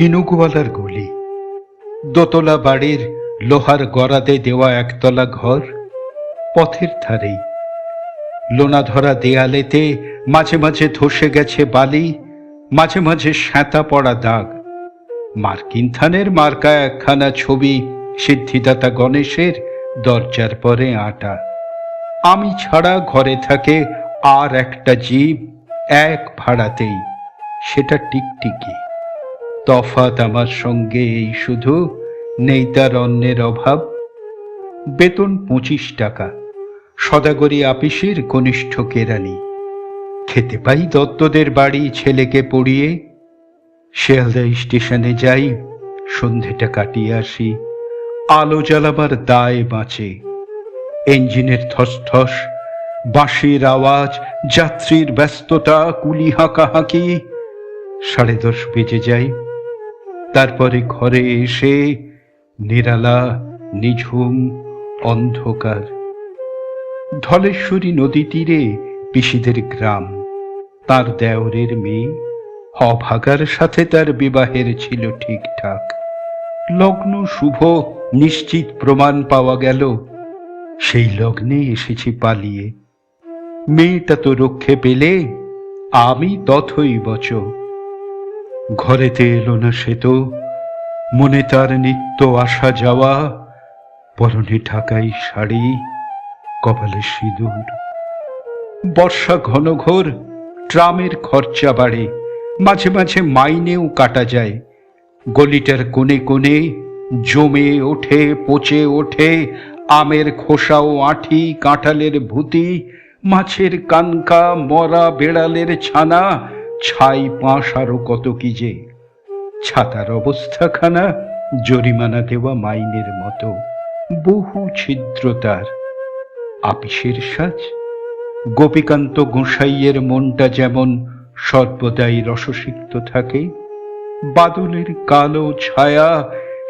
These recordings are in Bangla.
কিনুকওয়ালার গলি। দোতলা বাড়ির লোহার গড়াতে দেওয়া একতলা ঘর পথের ধারেই। লোনা ধরা দেয়ালেতে মাঝে মাঝে ধসে গেছে বালি, মাঝে মাঝে শ্যাঁতা পড়া দাগ। মার্কিন থানের মার্কা একখানা ছবি সিদ্ধিদাতা গণেশের দরজার পরে আটা। আমি ছাড়া ঘরে থাকে আর একটা জীব এক ভাড়াতেই, সেটা টিকটিকি। তফাত আমার সঙ্গে এই শুধু, নেই তার অন্যের অভাব। বেতন পঁচিশ টাকা, সদাগরি আপিসের কনিষ্ঠ কেরানি। খেতে পাই দত্তদের বাড়ি ছেলেকে পড়িয়ে। শিয়ালদা স্টেশনে যাই, সন্ধেটা কাটিয়ে আসি। আলো জ্বালাবার দায় বাঁচে। ইঞ্জিনের থসথস বাঁশির আওয়াজ, যাত্রীর ব্যস্ততা কুলি হাঁকাহাঁকি সাড়ে দশ বেজে যায় তারপরে ঘরে এসে নিরালা, নিঝুম, অন্ধকার। ধলেশ্বরী নদী তীরে পিসিদের গ্রাম। তার দেওরের মেয়ে, অভাগার সাথে তার বিবাহের ছিল ঠিকঠাক। লগ্ন শুভ, নিশ্চিত প্রমাণ পাওয়া গেল। সেই লগ্নে এসেছি পালিয়ে। মেয়েটা তো রক্ষে পেলে, আমি তথই বচ ঘরেতে এলো না সে মনে তার নিত্য আসা যাওয়া, পরনে ঢাকাই শাড়ি, কপালে সিঁদুর। বর্ষা ঘন ঘোর, ট্রামের খরচা বাড়ে, মাঝে মাঝে মাইনেও কাটা যায়। গলিটার কোণে কোণে জমে ওঠে, পচে ওঠে, আমের খোসা ও আঁঠি, কাঁঠালের ভুতি, মাছের কানকা, মরা বেড়ালের ছানা ছাই পাঁশ আরও কত কি যে। ছাতার অবস্থাখানা জরিমানা দেওয়া মাইনের মতো। বহু ছিদ্রতার আপিসের সাজ, গোপীকান্ত গোসাইয়ের মনটা যেমন সর্বদাই রসসিক্ত থাকে, বাদলের কালো ছায়া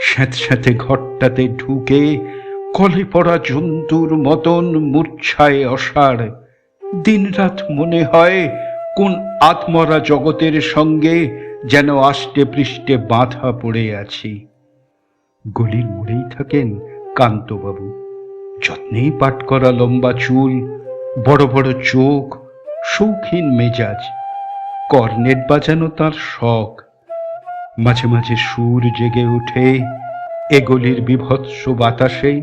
স্যাঁতস্যাঁতে ঘরটাতে ঢুকে কলে পড়া জন্তুর মতন মূর্ছায় অসাড় দিনরাত মনে হয় কোন আত্মরা জগতের সঙ্গে যেন আষ্টে পৃষ্ঠে বাঁধা পড়ে আছি। গলির মোড়েই থাকেন কান্তবাবু। যত্নেই পাট করা লম্বা চুল, বড় বড় চোখ, শৌখিন মেজাজ কর্নেট বাজানো তার শখ। মাঝে মাঝে সুর জেগে ওঠে এগলির বিভৎস বাতাসে।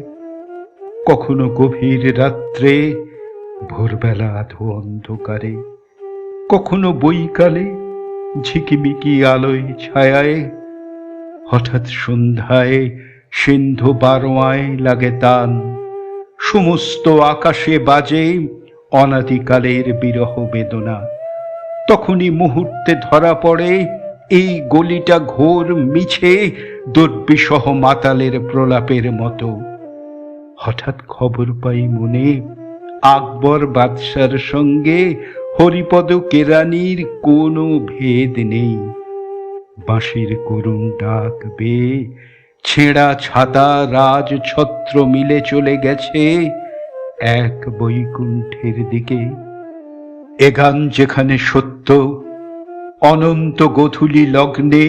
কখনো গভীর রাত্রে ভোরবেলা আধো অন্ধকারে। কখনো বৈকালে ঝিকিমিকি আলোয় ছায়ায়, হঠাৎ সন্ধ্যায় সিন্ধু বারোয়ায় লাগে তান। সমস্ত আকাশে বাজে অনাদিকালের বিরহ বেদনা। তখনই মুহূর্তে ধরা পড়ে এই গলিটা ঘোর মিছে দুর্বিসহ মাতালের প্রলাপের মতো। হঠাৎ খবর পাই মনে আকবর বাদশার সঙ্গে হরিপদ কেরানির কোনো ভেদ নেই। বাঁশির করুণ ডাক বেয়ে ছেঁড়া ছাতা রাজ ছত্র মিলে চলে গেছে এক বৈকুণ্ঠের দিকে। এগান যেখানে সত্য, অনন্ত গধূলি লগ্নে,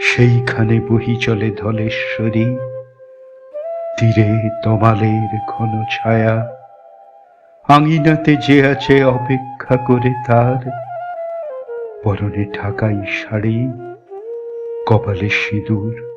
সেইখানে বহি চলে ধলেশ্বরী। তীরে তমালের ঘন ছায়া আঙিনাতে যে আছে অপেক্ষা করে তার। পরনে ঢাকাই শাড়ি কপালে সিঁদুর।